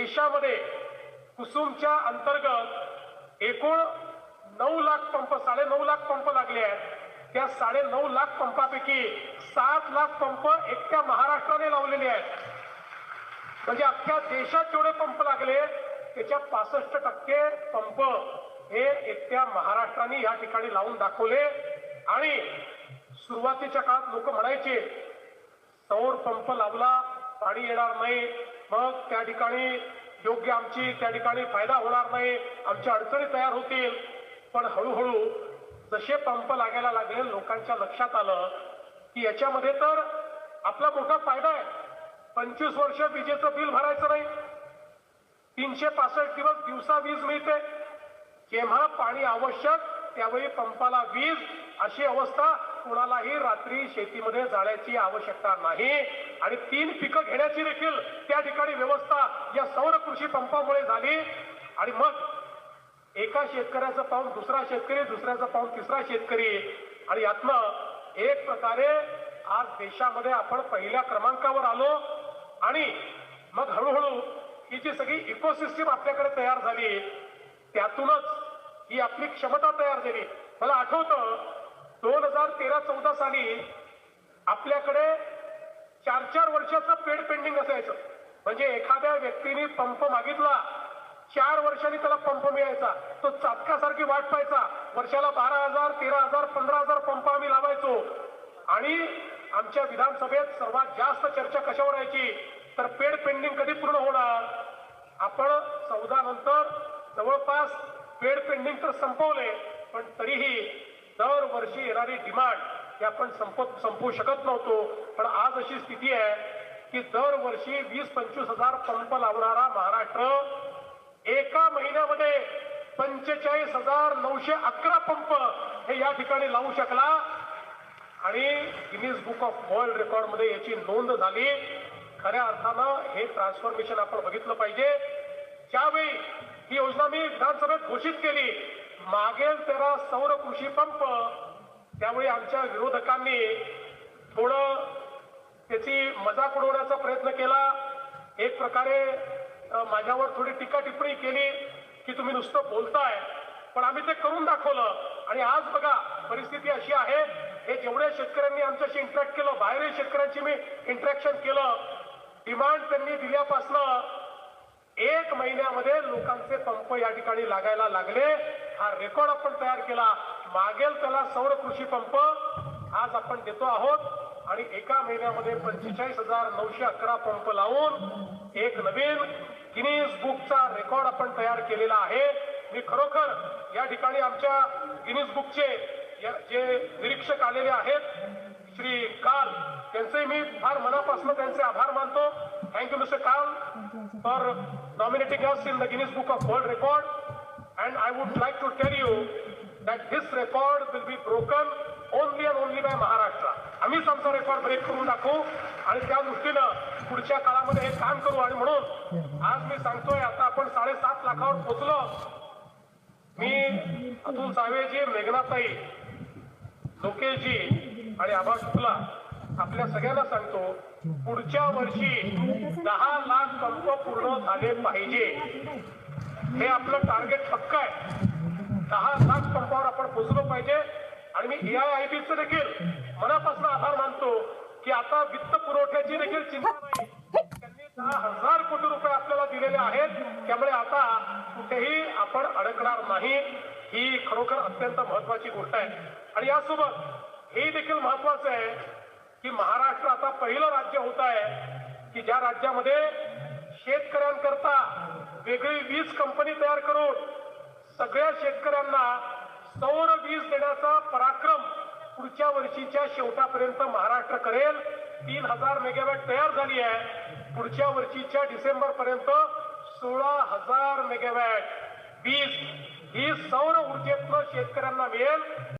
देशामध्ये कुसुमच्या अंतर्गत एकूण नऊ लाख पंप साडे नऊ लाख पंप लागले आहेत. त्या साडे नऊ लाख पंपापैकी सात लाख पंप एकट्या महाराष्ट्राने लावलेले आहेत. म्हणजे अख्ख्या देशात जेवढे पंप लागले त्याच्या पासष्ट टक्के पंप हे एकट्या महाराष्ट्राने या ठिकाणी लावून दाखवले. आणि सुरुवातीच्या काळात लोक म्हणायचे सौर पंप लावला पाणी येणार नाही मग त्या ठिकाणी योग्य आमची त्या ठिकाणी फायदा होणार नाही आमच्या अडचणी तयार होतील. पण हळूहळू जसे पंप लागायला लागले लोकांच्या लक्षात आलं की याच्यामध्ये तर आपला मोठा फायदा आहे. पंचवीस वर्ष विजेचं बिल भरायचं नाही. तीनशे पासष्ट दिवस दिवसा वीज मिळते. जेव्हा पाणी आवश्यक त्यावेळी पंपाला वीज अशी अवस्था कुणालाही रात्री शेतीमध्ये जाण्याची आवश्यकता नाही. आणि तीन पिकं घेण्याची देखील त्या ठिकाणी व्यवस्था या सौर कृषी पंपामुळे झाली. आणि मग एका शेतकऱ्याचं पाहून दुसरा शेतकरी दुसऱ्याचं पाहून तिसरा शेतकरी. आणि यातनं एक प्रकारे आज देशामध्ये आपण पहिल्या क्रमांकावर आलो. आणि मग हळूहळू ही जी सगळी इकोसिस्टीम आपल्याकडे तयार झाली त्यातूनच ही आपली क्षमता तयार झाली. मला आठवतं दोन हजार तेरा चौदा साली आपल्याकडे चार चार वर्षाचं पेड पेंडिंग असायचं. म्हणजे एखाद्या व्यक्तीने पंप मागितला चार वर्षांनी त्याला पंप मिळायचा. तो चातकासारखी वाट पाहायचा. वर्षाला बारा हजार तेरा हजार पंधरा हजार पंप आम्ही लावायचो. आणि आमच्या विधानसभेत सर्वात जास्त चर्चा कशावर व्हायची तर पेड पेंडिंग कधी पूर्ण होणार? आपण चौदा नंतर जवळपास पेड पेंडिंग तर संपवले पण तरीही वर्षी येणारी डिमांड ही आपण संपत संपवू शकत नव्हतो. पण आज अशी स्थिती आहे की दरवर्षी वीस पंचवीस हजार पंप लावणारा महाराष्ट्र एका महिन्यामध्ये पंचेचाळीस हजार नऊशे अकरा पंप हे या ठिकाणी लावू शकला. आणि गिनीज बुक ऑफ वर्ल्ड रेकॉर्डमध्ये याची नोंद झाली. खऱ्या अर्थानं हे ट्रान्सफॉर्मेशन आपण बघितलं पाहिजे. ज्यावेळी ही योजना मी विधानसभेत घोषित केली मागेल तेरा सौर कृषी पंप. त्यामुळे आमच्या विरोधकांनी थोडं त्याची मजाक उडवण्याचा प्रयत्न केला. एक प्रकारे माझ्यावर थोडी टीका टिप्पणी केली की तुम्ही नुसतं बोलताय पण आम्ही ते करून दाखवलं. आणि आज बघा परिस्थिती अशी आहे हे जेवढ्या शेतकऱ्यांनी आमच्याशी इंटरॅक्ट केलं बाहेरही शेतकऱ्यांशी मी इंटरॅक्शन केलं डिमांड त्यांनी दिल्यापासनं एक महिन्यामध्ये लोकांचे पंप या ठिकाणी लागायला लागले. हा रेकॉर्ड आपण तयार केला. मागेल त्याला सौर कृषी पंप. आज आपण देतो आहोत. आणि एका महिन्यामध्ये पंचेचाळीस हजार नऊशे अकरा पंप लावून एक नवीन गिनीज बुकचा रेकॉर्ड आपण तयार केलेला आहे. मी खरोखर या ठिकाणी आमच्या गिनीज बुकचे या- जे निरीक्षक आलेले आहेत श्री काल त्यांचे मी फार मनापासून त्यांचे आभार मानतो. Thank you mister Carl for nominating us in the Guinness book of world record And I would like to tell you that this record will be broken only and only by Maharashtra. आम्हीच आमचा record break करून दाखवू आणि त्या दृष्टीनं पुढच्या काळामध्ये हे काम करू. आणि म्हणून आज मी सांगतोय आता आपण साडेसात लाखावर पोचलो मी अतुल सावेजी मेघनाताई लोकेशजी आणि आबा शुक्ला आपल्या सगळ्यांना सांगतो पुढच्या वर्षी दहा लाख पंप पूर्ण झाले पाहिजे. हे आपलं टार्गेट पक्क आहे. दहा लाख पंपावर आपण पोचलो पाहिजे. आणि मी ए आय बीचं देखील मनापासून आभार मानतो की आता वित्त पुरवठ्याची देखील चिंता नाही. त्यांनी दहा हजार कोटी रुपये आपल्याला दिलेले आहेत. त्यामुळे आता कुठेही आपण अडकणार नाही. ही खरोखर अत्यंत महत्वाची गोष्ट आहे. आणि यासोबत हे देखील महत्वाचं आहे की महाराष्ट्र आता पहिलं राज्य होत आहे की ज्या राज्यामध्ये शेतकऱ्यांकरता वेगळी वीज कंपनी तयार करून सगळ्या शेतकऱ्यांना सौर वीज देण्याचा पराक्रम पुढच्या वर्षीच्या शेवटापर्यंत महाराष्ट्र करेल. तीन हजार मेगावॅट तयार झाली आहे. पुढच्या वर्षीच्या डिसेंबर पर्यंत सोळा हजार मेगावॅट वीज ही सौर ऊर्जेतनं शेतकऱ्यांना मिळेल.